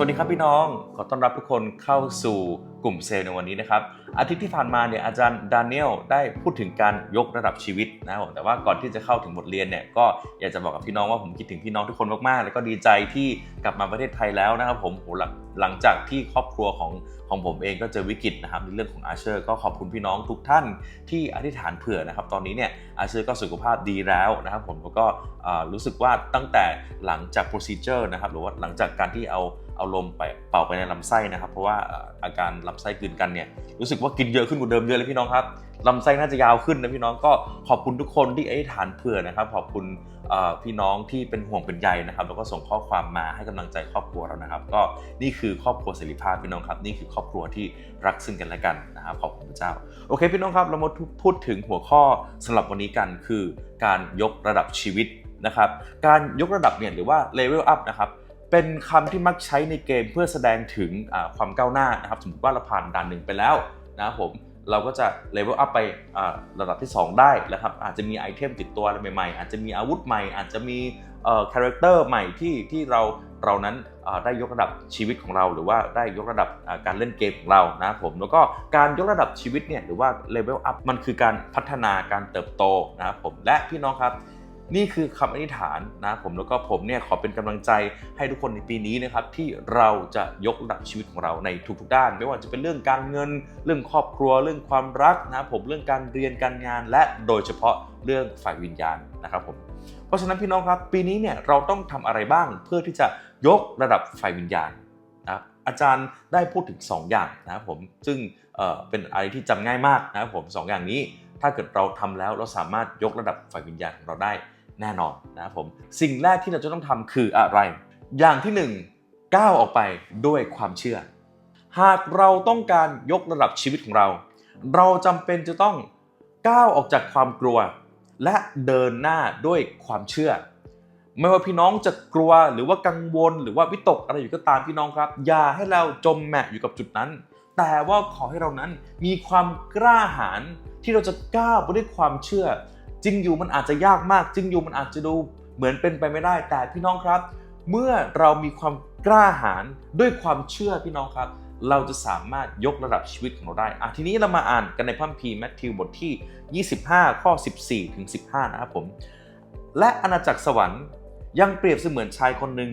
สวัสดีครับพี่น้อง ขอต้อนรับทุกคนเข้าสู่กลุ่มเซลล์ในวันนี้นะครับ อาทิตย์ที่ผ่านมาเนี่ยอาจารย์ดานิเอลได้พูดถึงการยกระดับชีวิตนะครับผมแต่ว่าก่อนที่จะเข้าถึงบทเรียนเนี่ยก็อยากจะบอกกับพี่น้องว่าผมคิดถึงพี่น้องทุกคนมากๆ แล้วก็ดีใจที่กลับมาประเทศไทยแล้วนะครับผมโหหลังหลังจากที่ครอบครัวของของผมเองก็เจอวิกฤตนะครับในเรื่องของอาเชอร์ ก็ขอบคุณพี่น้องทุกท่านที่อธิษฐานเผื่อนะครับตอนนี้เนี่ยอาเชอร์ก็สุขภาพดีแล้วนะครับผมแล้วก็รู้สึกว่าตั้งแต่หลังจาก procedure นะครับหรือว่าหลังจากการที่เอาเอาลมไปเป่าไปในลำไส้นะครับ เพราะว่าอ่าอาการลำไส้กลืนกันเนี่ยรู้สึกว่ากินเยอะขึ้นกว่าเดิมเยอะเลยพี่น้องครับลำไส้น่าจะยาวขึ้นนะพี่น้องก็ขอบคุณทุกคนที่อธิษฐานเผื่อนะครับ ขอบคุณพี่น้องที่เป็นห่วงเป็นใยนะครับ แล้วก็ส่งข้อความมาให้กำลังใจครอบครัวเรานะครับ ก็นี่คือครอบครัวเสรีภาพพี่น้องครับ นี่คือครอบครัวที่รักซึ่งกันและกันนะครับขอบคุณพระเจ้า โอเค พี่น้องครับเรามาพูดถึงหัวข้อสำหรับวันนี้กันคือการยกระดับชีวิตนะครับ การยกระดับเนี่ยหรือว่า level up นะครับเป็นคำที่มักใช้ในเกมเพื่อแสดงถึงความก้าวหน้านะครับ สมมติว่าเราผ่านด่านหนึ่งไปแล้ว นะครับผมเราก็จะ level up ไประดับที่ 2 ได้นะครับอาจจะมีไอเทมติดตัวอะไรใหม่ๆ อาจจะมีอาวุธใหม่ อาจจะมีคาแรคเตอร์ใหม่ที่ที่เราเรานั้นได้ยกระดับชีวิตของเรา หรือว่าได้ยกระดับการเล่นเกมของเรานะครับผมแล้วก็การยกระดับชีวิตเนี่ยหรือว่า level up มันคือการพัฒนาการเติบโตนะครับผมและพี่น้องครับ นี่คือคำอธิษฐานนะผมแล้วก็ผมเนี่ยขอเป็นกำลังใจให้ทุกคนในปีนี้นะครับที่เราจะยกระดับชีวิตของเราในทุกๆด้าน ไม่ว่าจะเป็นเรื่องการเงิน เรื่องครอบครัว เรื่องความรักนะผมเรื่องการเรียนการงาน และโดยเฉพาะเรื่องฝ่ายวิญญาณนะครับผมเพราะฉะนั้นพี่น้องครับ ปีนี้เนี่ยเราต้องทำอะไรบ้างเพื่อที่จะยกระดับฝ่ายวิญญาณนะอาจารย์ได้พูดถึง 2 อย่างนะครับผมซึ่งเเป็นอะไรที่จำง่ายมากนะครับผมสองอย่างนี้ถ้าเกิดเราทำแล้วเราสามารถยกระดับฝ่ายวิญญาณของเราได้ แน่นอนนะครับผมสิ่งแรกที่เราจะต้องทำคืออะไร อย่างที่หนึ่งก้าวออกไปด้วยความเชื่อ หากเราต้องการยกระดับชีวิตของเรา เราจำเป็นจะต้องก้าวออกจากความกลัว และเดินหน้าด้วยความเชื่อ ไม่ว่าพี่น้องจะกลัวหรือว่ากังวล หรือว่าวิตกอะไรอยู่ก็ตามพี่น้องครับ อย่าให้เราจมแหมะอยู่กับจุดนั้น แต่ว่าขอให้เรานั้นมีความกล้าหาญที่เราจะก้าวไปด้วยความเชื่อ จริงอยู่มันอาจจะยากมาก จริงอยู่มันอาจจะดูเหมือนเป็นไปไม่ได้ แต่พี่น้องครับ เมื่อเรามีความกล้าหาญด้วยความเชื่อพี่น้องครับ เราจะสามารถยกระดับชีวิตของเราได้อะทีนี้เรามาอ่านกันในพระคัมภีร์แมทธิวบทที่ 25 ข้อ 14 ถึง 15 นะครับผม และอาณาจักรสวรรค์ยังเปรียบเสมือนชายคนหนึ่ง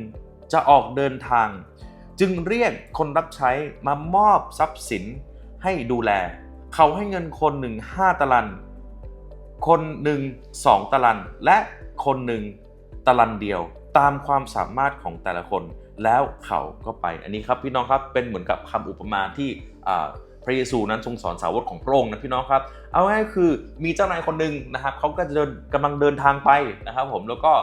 จะออกเดินทาง จึงเรียกคนรับใช้มามอบทรัพย์สินให้ดูแล เขาให้เงินคนหนึ่งห้าตะลัน คนหนึ่งสองตะลัน และคนหนึ่งตะลันเดียว ตามความสามารถของแต่ละคน แล้วเขาก็ไป อันนี้ครับพี่น้องครับเป็นเหมือนกับคำอุปมาที่พระเยซูนั้นทรงสอนสาวกของพระองค์นะพี่น้องครับ เอาง่ายคือมีเจ้านายคนหนึ่งนะครับเขาก็จะเดินกำลังเดินทางไปนะครับผมแล้วก็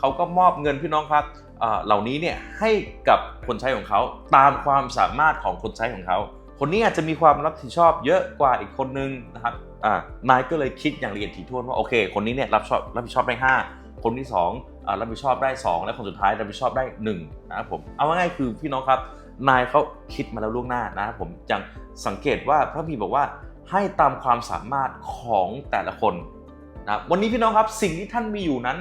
เขาก็มอบเงินพี่น้องครับเอ่อเหล่านี้เนี่ยให้กับคนใช้ของเขาตามความสามารถของคนใช้ของเขา คนนี้อาจจะมีความรับผิดชอบเยอะกว่าอีกคนนึงนะครับ อ่านายก็เลยคิดอย่างละเอียดถี่ถ้วนว่าโอเค คนนี้เนี่ยรับชอบรับผิดชอบได้ 5 คนที่2อ่ารับผิดชอบได้ 2 และคนสุดท้ายรับผิดชอบได้1นะครับผมเอาง่ายๆคือพี่น้องครับนายเขาคิดมาแล้วล่วงหน้านะครับผมอย่างสังเกตว่าพระบีบอกว่าให้ตามความสามารถของแต่ละคนนะวันนี้พี่น้องครับสิ่งที่ท่านมีอยู่นั้น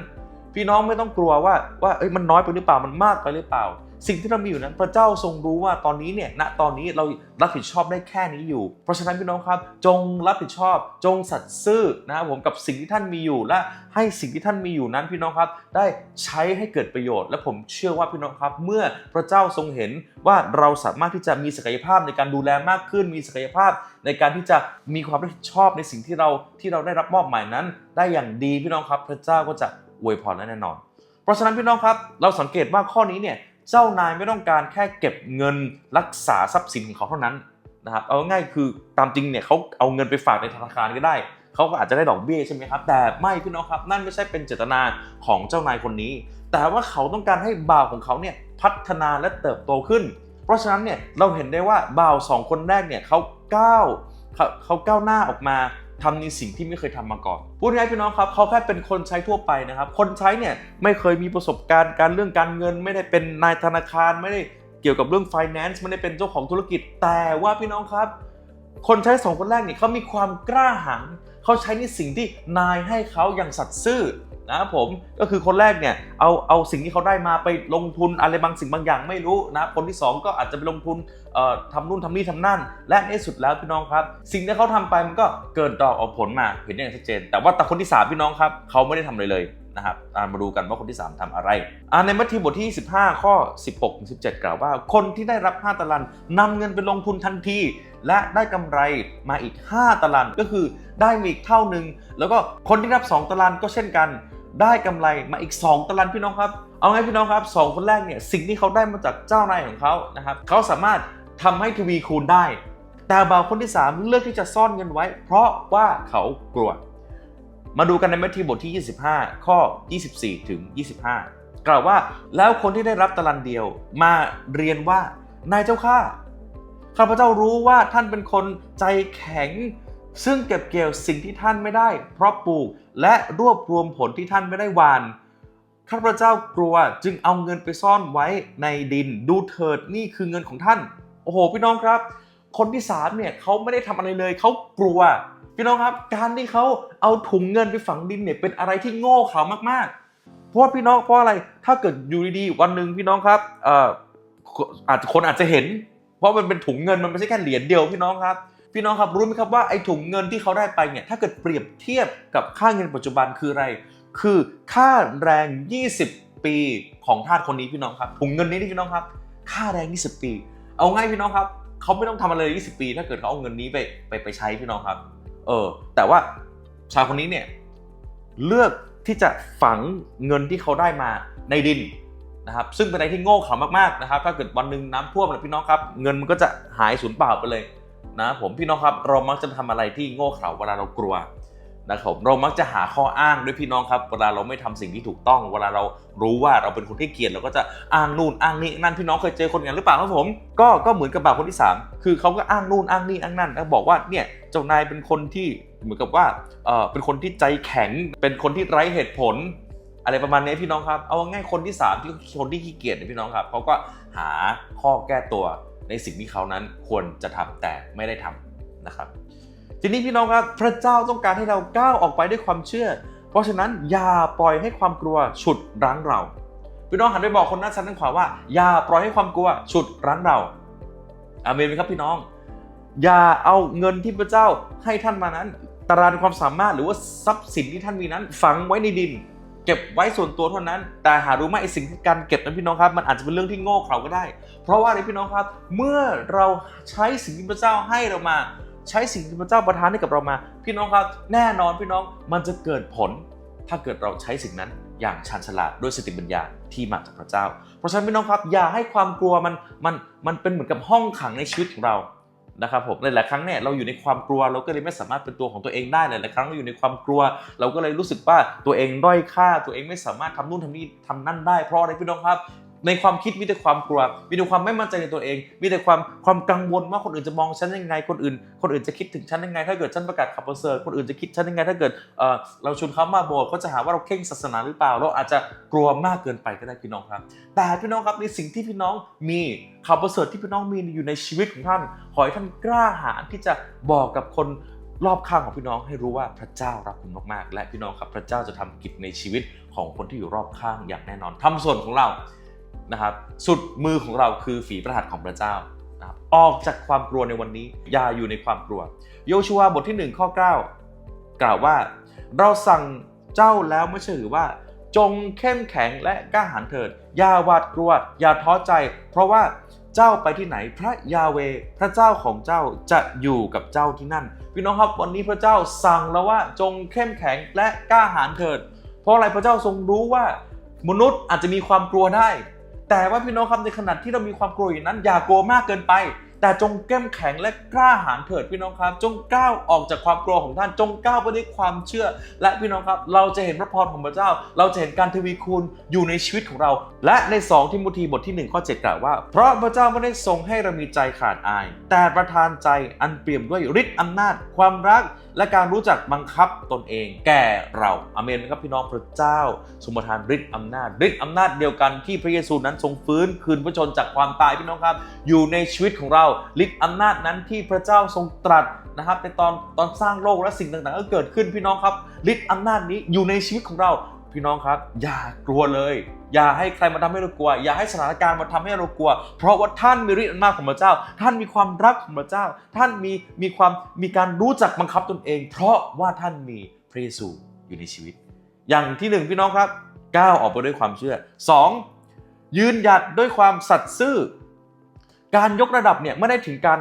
พี่น้องไม่ต้องกลัวว่าว่าเอ้ยมันน้อยไปหรือเปล่ามันมากไปหรือเปล่า สิ่งที่เรามีอยู่นั้นพระเจ้าทรงรู้ว่าตอนนี้เนี่ยณตอนนี้เรารับผิดชอบได้แค่นี้อยู่ เพราะฉะนั้นพี่น้องครับ จงรับผิดชอบ จงสัตย์ซื่อนะครับผมกับสิ่งที่ท่านมีอยู่และให้สิ่งที่ท่านมีอยู่นั้นพี่น้องครับ ได้ใช้ให้เกิดประโยชน์ และผมเชื่อว่าพี่น้องครับ เมื่อพระเจ้าทรงเห็นว่าเราสามารถที่จะมีศักยภาพในการดูแลมากขึ้น มีศักยภาพในการที่จะมีความรับผิดชอบในสิ่งที่เราที่เราได้รับมอบหมายนั้น ได้อย่างดีพี่น้องครับ พระเจ้าก็จะอวยพรและแน่นอน เพราะฉะนั้นพี่น้องครับ เราสังเกตว่าข้อนี้เนี่ย เจ้านายไม่ต้องการแค่เก็บเงินรักษาทรัพย์สินของเขาเท่านั้นนะครับเอาง่ายคือตามจริงเนี่ยเขาเอาเงินไปฝากในธนาคารก็ได้เขาก็อาจจะได้ดอกเบี้ยใช่ไหมครับ แต่ไม่พี่น้องครับ นั่นไม่ใช่เป็นเจตนาของเจ้านายคนนี้ แต่ว่าเขาต้องการให้บ่าวของเขาเนี่ยพัฒนาและเติบโตขึ้น เพราะฉะนั้นเนี่ยเราเห็นได้ว่าบ่าวสองคนแรกเนี่ยเขาก้าวเขาเขาก้าวหน้าออกมา ทำในสิ่งที่ไม่เคยทำมาก่อนพูดง่ายพี่น้องครับเขาแค่เป็นคนใช้ทั่วไปนะครับ คนใช้เนี่ยไม่เคยมีประสบการณ์การเรื่องการเงิน ไม่ได้เป็นนายธนาคารไม่ได้เกี่ยวกับเรื่อง finance ไม่ได้เป็นเจ้าของธุรกิจ แต่ว่าพี่น้องครับ คนใช้สองคนแรกเนี่ยเขามีความกล้าหาญเขาใช้ในสิ่งที่นายให้เขาอย่างสัตย์ซื่อ นะผมก็คือคนแรกเนี่ยเอาเอาสิ่งที่เขาได้มาไปลงทุนอะไรบางสิ่งบางอย่างไม่รู้นะคนที่สองก็อาจจะไปลงทุนทำนู่นทำนี่ทำนั่น และในสุดแล้วพี่น้องครับ สิ่งที่เขาทำไปมันก็เกิดดอกออกผลมาเห็นอย่างชัดเจน แต่ว่าแต่คนที่สามพี่น้องครับเขาไม่ได้ทำอะไรเลยนะครับามาดูกันว่าคนที่ 3ทำอะไรอ่าในมัทธิวบทที่ 15 ข้อ 16ถึง17 กล่าวว่า คนที่ได้รับ 5ตารางนำเงินไปลงทุนทันที และได้กำไรมาอีก 5ตารางก็คือได้มาอีกเท่าหนึ่งแล้วก็คนที่รับ 2ตารางก็เช่นกัน ได้กำไรมาอีก 2ตารางพี่น้องครับ เอาไงพี่น้องครับสองคนแรกเนี่ยสิ่งที่เขาได้มาจากเจ้านายของเขานะครับเขาสามารถทำให้ทวีคูณได้ แต่บ่าวคนที่ 3 เลือกที่จะซ่อนเงินไว้ เพราะว่าเขากลัว มาดูกันในมัทธิวบทที่ 25 ข้อ 24 ถึง 25 กล่าวว่าแล้วคนที่ได้รับตารางเดียวมาเรียนว่านายเจ้าข้าข้าพเจ้ารู้ว่าท่านเป็นคนใจแข็ง ซึ่งเก็บเกี่ยวสิ่งที่ท่านไม่ได้ เพราะปลูก และรวบรวมผลที่ท่านไม่ได้หวานข้าพเจ้ากลัวจึงเอาเงินไปซ่อนไว้ในดินดูเถิดนี่คือเงินของท่าน โอ้โห พี่น้องครับ คนที่สามเนี่ยเขาไม่ได้ทำอะไรเลยเขากลัว พี่น้องครับ การที่เขาเอาถุงเงินไปฝังดินเนี่ยเป็นอะไรที่โง่เขลามากๆ เพราะว่าพี่น้องเพราะอะไรถ้าเกิดอยู่ดีๆวันหนึ่งพี่น้องครับเอ่ออาจจะคนอาจจะเห็น เพราะมันเป็นถุงเงินมันไม่ใช่แค่เหรียญเดียวพี่น้องครับ พี่น้องครับรู้ไหมครับว่าไอ้ถุงเงินที่เขาได้ไปเนี่ยถ้าเกิดเปรียบเทียบกับค่าเงินปัจจุบันคืออะไร คือค่าแรง 20 ปีของทาสคนนี้พี่น้องครับถุงเงินนี้นี่พี่น้องครับ ค่าแรง 20 ปี เอาง่ายพี่น้องครับเขาไม่ต้องทำอะไรเลย20 ปี ถ้าเกิดเขาเอาเงินนี้ไปไปไปใช้พี่น้องครับ เออ แต่ว่าชายคนนี้เนี่ยเลือกที่จะฝังเงินที่เขาได้มาในดินนะครับ ซึ่งเป็นอะไรที่โง่เขลามากๆนะครับ ถ้าเกิดวันหนึ่งน้ำท่วมนะพี่น้องครับ เงินมันก็จะหายสูญเปล่าไปเลย นะผมพี่น้องครับเรามักจะทำอะไรที่โง่เขลาเวลาเรากลัวนะครับเรามักจะหาข้ออ้างด้วยพี่น้องครับ เวลาเราไม่ทำสิ่งที่ถูกต้อง เวลาเรารู้ว่าเราเป็นคนที่เกียดเราก็จะอ้างนู่นอ้างนี่นั่นพี่น้องเคยเจอคนอย่างนั้หรือเปล่าครับผม ก็ก็เหมือนกับบ่าวคนที่ 3 คือเขาก็อ้างนู่นอ้างนี่อ้างนั่นแล้วบอกว่าเนี่ยเจ้านายเป็นคนที่เหมือนกับว่าเออเป็นคนที่ใจแข็ง เป็นคนที่ไร้เหตุผล อะไรประมาณนี้พี่น้องครับ เอาง่ายคนที่สามที่คนที่ขี้เกียจเนี่ยพี่น้องครับเขาก็หาข้อแก้ตัว ในสิ่งที่เขานั้นควรจะทำแต่ไม่ได้ทำนะครับทีนี้พี่น้องครับพระเจ้าต้องการให้เราก้าวออกไปด้วยความเชื่อ เพราะฉะนั้นอย่าปล่อยให้ความกลัวฉุดรั้งเราพี่น้องหันไปบอกคนหน้าชั้นด้านขวาว่าอย่าปล่อยให้ความกลัวฉุดรั้งเราอาเมนไหมครับพี่น้อง อย่าเอาเงินที่พระเจ้าให้ท่านมานั้น ตารางความสามารถหรือว่าทรัพย์สินที่ท่านมีนั้น ฝังไว้ในดิน เก็บไว้ส่วนตัวเท่านั้น แต่หารู้ไหมไอสิ่งที่การเก็บนั้นพี่น้องครับ มันอาจจะเป็นเรื่องที่โง่เขลาก็ได้ เพราะว่าอะไรพี่น้องครับ เมื่อเราใช้สิ่งที่พระเจ้าให้เรามา ใช้สิ่งที่พระเจ้าประทานให้กับเรามา พี่น้องครับ แน่นอนพี่น้องมันจะเกิดผล ถ้าเกิดเราใช้สิ่งนั้นอย่างชาญฉลาดด้วยสติปัญญาที่มาจากพระเจ้า เพราะฉะนั้นพี่น้องครับอย่าให้ความกลัวมันมันมันเป็นเหมือนกับห้องขังในชีวิตของเรา นะครับผมในหลายครั้งเนี่ยเราอยู่ในความกลัวเราก็เลยไม่สามารถเป็นตัวของตัวเองได้หลายๆครั้งเราอยู่ในความกลัว เราก็เลยรู้สึกว่าตัวเองด้อยค่าตัวเองไม่สามารถทำนู่นทำนี่ทำนั่นได้เพราะอะไรพี่น้องครับ ในความคิดมีแต่ความกลัว มีแต่ความไม่มั่นใจในตัวเอง มีแต่ความความกังวลว่าคนอื่นจะมองฉันยังไง คนอื่น คนอื่นจะคิดถึงฉันยังไง ถ้าเกิดฉันประกาศขับประเสริฐคนอื่นจะคิดฉันยังไง ถ้าเกิดเออเราชวนเขามาโบสถ์เขาจะหาว่าเราเข่งศาสนาหรือเปล่า เราอาจจะกลัวมากเกินไปก็ได้พี่น้องครับ แต่พี่น้องครับในสิ่งที่พี่น้องมีข่าวประเสริฐที่พี่น้องมีอยู่ในชีวิตของท่าน ขอให้ท่านกล้าหาญที่จะบอกกับคนรอบข้างของพี่น้องให้รู้ว่าพระเจ้ารักคุณมากๆ และพี่น้องครับพระเจ้าจะทำกิจในชีวิตของคนที่อยู่รอบข้างอย่างแน่นอนทำส่วนของเรา นะครับสุดมือของเราคือฝีพระหัตของพระเจ้าออกจากความกลัวในวันนี้ อย่าอยู่ในความกลัว โยชัวบทที่ 1 ข้อ 9 กล่าวว่า เราสั่งเจ้าแล้วไม่ใช่หรือว่า จงเข้มแข็งและกล้าหาญเถิด อย่าหวาดกลัว อย่าท้อใจ เพราะว่าเจ้าไปที่ไหนพระยาเว พระเจ้าของเจ้าจะอยู่กับเจ้าที่นั่น พี่น้องครับวันนี้พระเจ้าสั่งแล้วว่าจงเข้มแข็งและกล้าหาญเถิด เพราะอะไรพระเจ้าทรงรู้ว่า มนุษย์อาจจะมีความกลัวได้ แต่ว่าพี่น้องครับในขณะที่เรามีความกลัวอย่างนั้น อย่ากลัวมากเกินไป แต่จงเข้มแข็งและกล้าหาญเถิดพี่น้องครับ จงก้าวออกจากความกลัวของท่านจงก้าวไปด้วยความเชื่อ และพี่น้องครับ เราจะเห็นพระพรของพระเจ้า เราจะเห็นการทวีคูณอยู่ในชีวิตของเรา และใน2ทิโมธีบทที่1ข้อ7กล่าวว่า เพราะพระเจ้าไม่ได้ทรงให้เรามีใจขาดอาย แต่ประทานใจอันเปี่ยมด้วยฤทธิ์อำนาจ ความรัก และการรู้จักบังคับตนเอง แก่เราอเมนไหมครับพี่น้องพระเจ้าทรงประทานฤทธิ์อำนาจฤทธิ์อำนาจเดียวกันที่พระเยซูนั้นทรงฟื้นคืนพระชนจากความตายพี่น้องครับ อยู่ในชีวิตของเราฤทธิ์อำนาจนั้นที่พระเจ้าทรงตรัสนะครับในตอนตอนสร้างโลกและสิ่งต่างๆ ก็เกิดขึ้นพี่น้องครับฤทธิ์อำนาจนี้อยู่ในชีวิตของเราพี่น้องครับ อย่ากลัวเลย อย่าให้ใครมาทำให้เรากลัว อย่าให้สถานการณ์มาทำให้เรากลัว เพราะว่าท่านมีฤทธิ์อำนาจของพระเจ้า ท่านมีความรักของพระเจ้า ท่านมีมีความมีการรู้จักบังคับตนเอง เพราะว่าท่านมีพระเยซูอยู่ในชีวิต อย่างที่หนึ่งพี่น้องครับก้าวออกไปด้วยความเชื่อสองยืนหยัดด้วยความสัตย์ซื่อ การยกระดับเนี่ยไม่ได้ถึงการ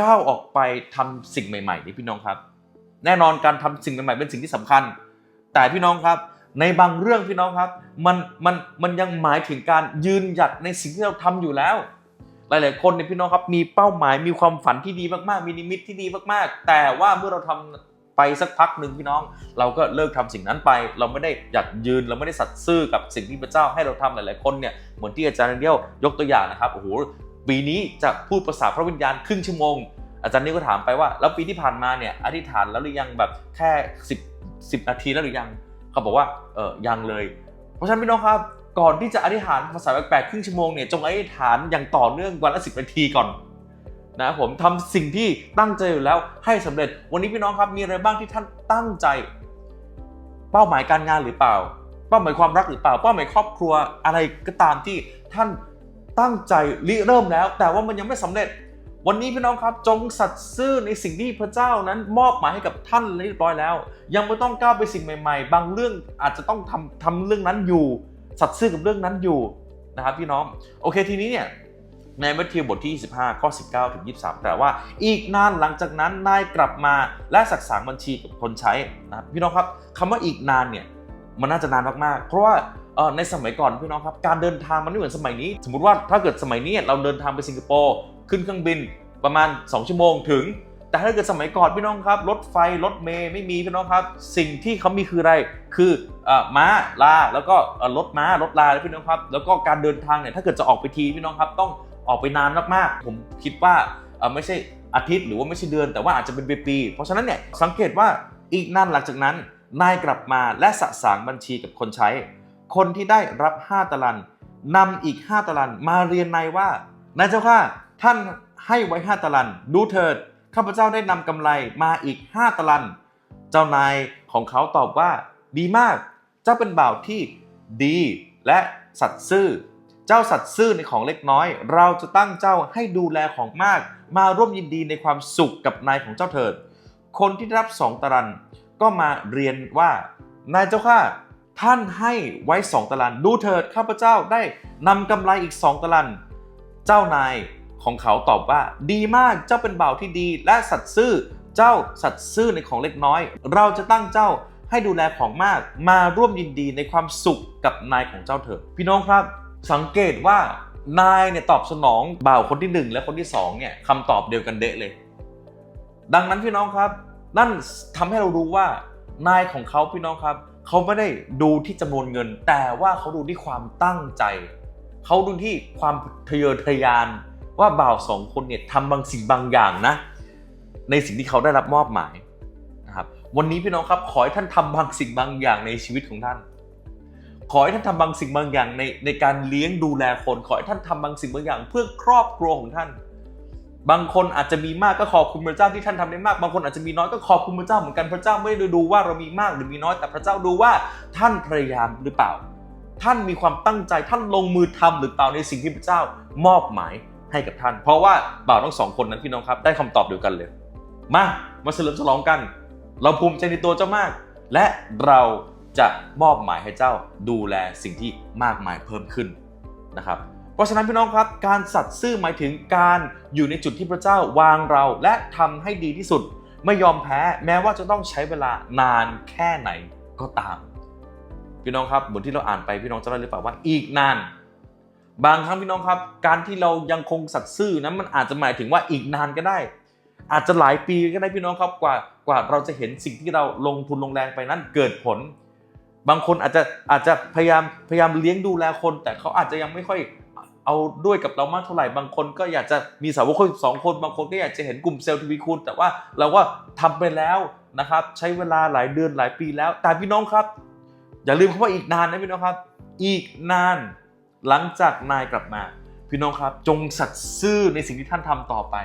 ก้าวออกไปทำสิ่งใหม่ๆนี่พี่น้องครับ แน่นอนการทำสิ่งใหม่ๆเป็นสิ่งที่สำคัญ แต่พี่น้องครับ ในบางเรื่องพี่น้องครับ มันมันมันยังหมายถึงการยืนหยัดในสิ่งที่เราทำอยู่แล้ว หลาย ๆ คนเนี่ยพี่น้องครับมีเป้าหมายมีความฝันที่ดีมากๆ มีนิมิตที่ดีมากๆ แต่ว่าเมื่อเราทำไปสักพักหนึ่งพี่น้อง เราก็เลิกทำสิ่งนั้นไป เราไม่ได้หยัดยืนเราไม่ได้สัตย์ซื่อกับสิ่งที่พระเจ้าให้เราทำหลาย ๆ คนเนี่ยเหมือนที่อาจารย์เดียวยกตัวอย่างนะครับโอ้โหปีนี้จะพูดภาษาพระวิญญาณครึ่งชั่วโมงอาจารย์นี่ก็ถามไปว่า แล้วปีที่ผ่านมาเนี่ยอธิษฐานแล้วหรือยังแบบแค่ 10 10 นาทีแล้วหรือยัง เขาบอกว่าเออยังเลย เพราะฉะนั้นพี่น้องครับก่อนที่จะอธิษฐานภาษาแปลกๆครึ่งชั่วโมงเนี่ยจงอธิษฐานอย่างต่อเนื่องวันละสิบนาทีก่อนนะผมทำสิ่งที่ตั้งใจอยู่แล้วให้สำเร็จวันนี้พี่น้องครับมีอะไรบ้างที่ท่านตั้งใจ เป้าหมายการงานหรือเปล่า เป้าหมายความรักหรือเปล่า เป้าหมายครอบครัวอะไรก็ตามที่ท่านตั้งใจริเริ่มแล้ว แต่ว่ามันยังไม่สำเร็จ วันนี้พี่น้องครับจงสัตย์ซื่อในสิ่งที่พระเจ้านั้นมอบหมายให้กับท่านเรียบร้อยแล้ว ยังไม่ต้องก้าวไปสิ่งใหม่ ๆ บางเรื่องอาจจะต้องทำทำเรื่องนั้นอยู่ สัตย์ซื่อกับเรื่องนั้นอยู่นะครับพี่น้องโอเคทีนี้เนี่ยในมัทธิวบทที่ 25 ข้อ 19 ถึง 23 แต่ว่าอีกนานหลังจากนั้นนายกลับมาและสักษางบัญชีกับคนใช้นะพี่น้องครับคำว่าอีกนานเนี่ยมันน่าจะนานมากๆ เพราะว่าเออในสมัยก่อนพี่น้องครับการเดินทางมันไม่เหมือนสมัยนี้ สมมติว่าถ้าเกิดสมัยนี้เราเดินทางไปสิงคโปร์ ขึ้นเครื่องบินประมาณ 2 ชั่วโมงถึง แต่ถ้าเกิดสมัยก่อนพี่น้องครับ รถไฟ รถเมย์ไม่มีพี่น้องครับ สิ่งที่เขามีคืออะไร คืออม้าลาแล้วก็รถม้ารถลาพี่น้องครับ แล้วก็การเดินทางเนี่ยถ้าเกิดจะออกไปทีพี่น้องครับต้องออกไปนานมากๆ ผมคิดว่าไม่ใช่อาทิตย์หรือว่าไม่ใช่เดือนแต่ว่าอาจจะเป็นปีๆเพราะฉะนั้นเนี่ยสังเกตว่าอีกนานหลังจากนั้น นายกลับมาและสะสางบัญชีกับคนใช้ คนที่ได้รับ 5ตะลันนำอีก 5ตะลันมาเรียนนายว่านายเจ้าข้า ท่านให้ไว้ 5ตะลัน ดูเถิด ข้าพเจ้าได้นำกำไรมาอีก 5ตะลัน เจ้านายของเขาตอบว่าดีมาก เจ้าเป็นบ่าวที่ดีและสัตย์ซื่อ เจ้าสัตย์ซื่อในของเล็กน้อย เราจะตั้งเจ้าให้ดูแลของมาก มาร่วมยินดีในความสุขกับนายของเจ้าเถิด คนที่รับสองตะลันก็มาเรียนว่านายเจ้าข้าท่านให้ไว้สองตะลัน ดูเถิดข้าพเจ้าได้นำกำไรอีกสองตะลัน เจ้านาย ของเขาตอบว่า ดีมากเจ้าเป็นบ่าวที่ดีและสัตย์ซื่อเจ้าสัตย์ซื่อในของเล็กน้อย เราจะตั้งเจ้าให้ดูแลของมากมาร่วมยินดีในความสุขกับนายของเจ้าเถิดพี่น้องครับ สังเกตว่านายเนี่ยตอบสนองบ่าวคนที่หนึ่งและคนที่สองเนี่ยคำตอบเดียวกันเดะเลย ดังนั้นพี่น้องครับ นั่นทำให้เรารู้ว่านายของเขาพี่น้องครับ เขาไม่ได้ดูที่จำนวนเงิน แต่ว่าเขาดูที่ความตั้งใจ เขาดูที่ความทะเยอทะยาน ว่าบ่าวสองคนเนี่ยทำบางสิ่งบางอย่างนะ ในสิ่งที่เขาได้รับมอบหมายนะครับ วันนี้พี่น้องครับขอให้ท่านทำบางสิ่งบางอย่างในชีวิตของท่าน ขอให้ท่านทำบางสิ่งบางอย่างในในการเลี้ยงดูแลคน ขอให้ท่านทำบางสิ่งบางอย่าง เพื่อครอบครัวของท่าน บางคนอาจจะมีมากก็ขอบคุณพระเจ้าที่ท่านทำได้มาก บางคนอาจจะมีน้อยก็ขอบคุณพระเจ้าเหมือนกันพระเจ้าไม่ได้ดูว่าเรามีมากหรือมีน้อยแต่พระเจ้าดูว่าท่านพยายามหรือเปล่าท่านมีความตั้งใจท่านลงมือทำหรือเปล่าในสิ่งที่พระเจ้ามอบหมาย ให้กับท่าน เพราะว่าบ่าวทั้งสองคนนั้นพี่น้องครับได้คำตอบเดียวกันเลย มามาเฉลิมฉลองกัน เราภูมิใจในตัวเจ้ามาก และเราจะมอบหมายให้เจ้าดูแลสิ่งที่มากมายเพิ่มขึ้นนะครับเพราะฉะนั้นพี่น้องครับ การสัตย์ซื่อหมายถึงการอยู่ในจุดที่พระเจ้าวางเราและทำให้ดีที่สุด ไม่ยอมแพ้แม้ว่าจะต้องใช้เวลานานแค่ไหนก็ตาม พี่น้องครับเหมือนที่เราอ่านไปพี่น้องจะได้หรือเปล่าว่าอีกนาน บางครั้งพี่น้องครับ การที่เรายังคงสัตย์ซื่อนั้นมันอาจจะหมายถึงว่าอีกนานก็ได้ อาจจะหลายปีก็ได้พี่น้องครับกว่ากว่าเราจะเห็นสิ่งที่เราลงทุนลงแรงไปนั้นเกิดผล บางคนอาจจะอาจจะพยายามพยายามเลี้ยงดูแลคน แต่เขาอาจจะยังไม่ค่อยเอาด้วยกับเรามากเท่าไหร่บางคนก็อยากจะมีสาวกคนสองคน บางคนก็อยากจะเห็นกลุ่มเซลล์ทวีคูณแต่ว่าเราก็ทำไปแล้วนะครับ ใช้เวลาหลายเดือนหลายปีแล้ว แต่พี่น้องครับ อย่าลืมคำว่าอีกนานนะพี่น้องครับ อีกนาน หลังจากนายกลับมา พี่น้องครับ จงสัตย์ซื่อในสิ่งที่ท่านทำต่อไป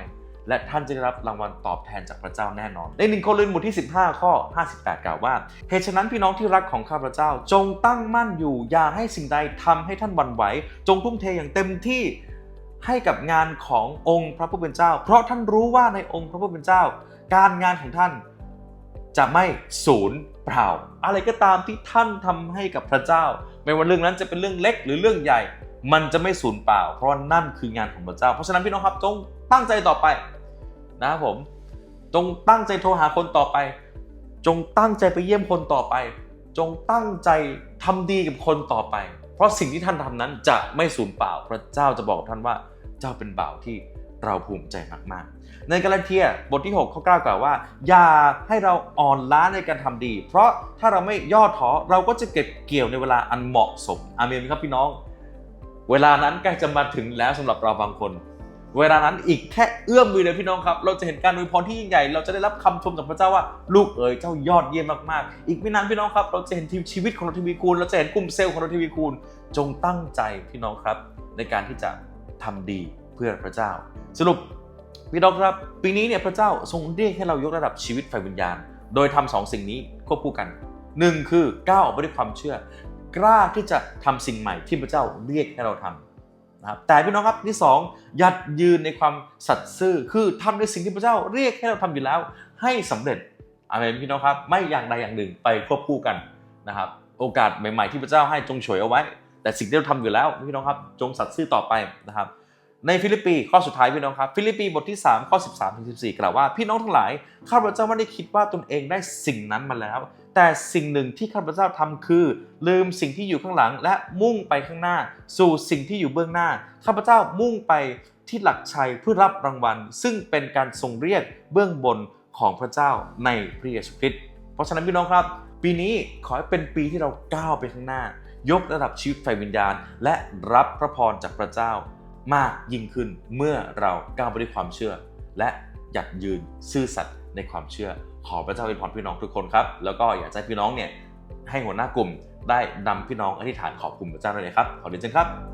และท่านจะได้รับรางวัลตอบแทนจากพระเจ้าแน่นอน ในหนึ่งโครินธ์บทที่ 15 ข้อ 58 กล่าวว่าเหตุฉะนั้นพี่น้องที่รักของข้าพเจ้า จงตั้งมั่นอยู่อย่าให้สิ่งใดทำให้ท่านวั่นไหว จงทุ่มเทอย่างเต็มที่ให้กับงานขององค์พระผู้เป็นเจ้า เพราะท่านรู้ว่าในองค์พระผู้เป็นเจ้า การงานของท่านจะไม่สูญเปล่า อะไรก็ตามที่ท่านทำให้กับพระเจ้า ไม่ว่าเรื่องนั้นจะเป็นเรื่องเล็กหรือเรื่องใหญ่ มันจะไม่สูญเปล่า เพราะนั่นคืองานของพระเจ้า เพราะฉะนั้นพี่น้องครับจงตั้งใจต่อไปนะครับผมจงตั้งใจโทรหาคนต่อไป จงตั้งใจไปเยี่ยมคนต่อไป จงตั้งใจทำดีกับคนต่อไป เพราะสิ่งที่ท่านทำนั้นจะไม่สูญเปล่า พระเจ้าจะบอกท่านว่าเจ้าเป็นบ่าวที่เราภูมิใจมากๆ ในกาลาเทียบทที่ 6 ข้อ 9 กล่าวว่า อย่าให้เราอ่อนล้าในการทำดี เพราะถ้าเราไม่ย่อท้อเราก็จะเก็บเกี่ยวในเวลาอันเหมาะสมอาเมนไหมครับพี่น้อง เวลานั้นใกล้จะมาถึงแล้วสำหรับเราบางคน เวลานั้นอีกแค่เอื้อมมือเลยพี่น้องครับ เราจะเห็นการอวยพรที่ยิ่งใหญ่ เราจะได้รับคำชมจากพระเจ้าว่า ลูกเอ๋ยเจ้ายอดเยี่ยมมากๆ อีกไม่นานพี่น้องครับ เราจะเห็นทีมชีวิตของเราทีวีคูณเราจะเห็นกลุ่มเซลล์ของเราทีวีคูณจงตั้งใจพี่น้องครับ ในการที่จะทำดีเพื่อพระเจ้า สรุป พี่น้องครับ ปีนี้เนี่ยพระเจ้าทรงเรียกให้เรายกระดับชีวิตฝ่ายวิญญาณ โดยทำสองสิ่งนี้ควบคู่กันหนึ่งคือก้าวออกไปด้วยความเชื่อ กล้าที่จะทำสิ่งใหม่ที่พระเจ้าเรียกให้เราทำนะครับแต่พี่น้องครับที่สองยัดยืนในความสัตย์ซื่อคือทำในสิ่งที่พระเจ้าเรียกให้เราทำอยู่แล้ว ให้สำเร็จอาเมนพี่น้องครับ ไม่อย่างใดอย่างหนึ่งไปควบคู่กันนะครับ โอกาสใหม่ๆที่พระเจ้าให้จงฉวยเอาไว้ แต่สิ่งที่เราทำอยู่แล้วพี่น้องครับ จงสัตย์ซื่อต่อไปนะครับ ในฟิลิปปีข้อสุดท้ายพี่น้องครับ ฟิลิปปีบทที่ 3 ข้อ 13ถึง14 กล่าวว่า พี่น้องทั้งหลายข้าพเจ้าไม่ได้คิดว่าตนเองได้สิ่งนั้นมาแล้ว แต่สิ่งหนึ่งที่ข้าพเจ้าทำคือ ลืมสิ่งที่อยู่ข้างหลังและมุ่งไปข้างหน้า สู่สิ่งที่อยู่เบื้องหน้า ข้าพเจ้ามุ่งไปที่หลักชัยเพื่อรับรางวัล ซึ่งเป็นการทรงเรียกเบื้องบนของพระเจ้าในพระเยซูคริสต์เพราะฉะนั้นพี่น้องครับ ปีนี้ขอให้เป็นปีที่เราก้าวไปข้างหน้า ยกระดับชีวิตไฟวิญญาณ และรับพระพรจากพระเจ้า มากยิ่งขึ้นเมื่อเราก้าวไปด้วยความเชื่อ และหยัดยืนซื่อสัตย์ในความเชื่อ ขอพระเจ้าเป็นพรพี่น้องทุกคนครับ แล้วก็อยากให้พี่น้องเนี่ยให้หัวหน้ากลุ่มได้นำพี่น้องอธิษฐานขอบคุณพระเจ้าเลยครับ ขอเรียนเชิญครับ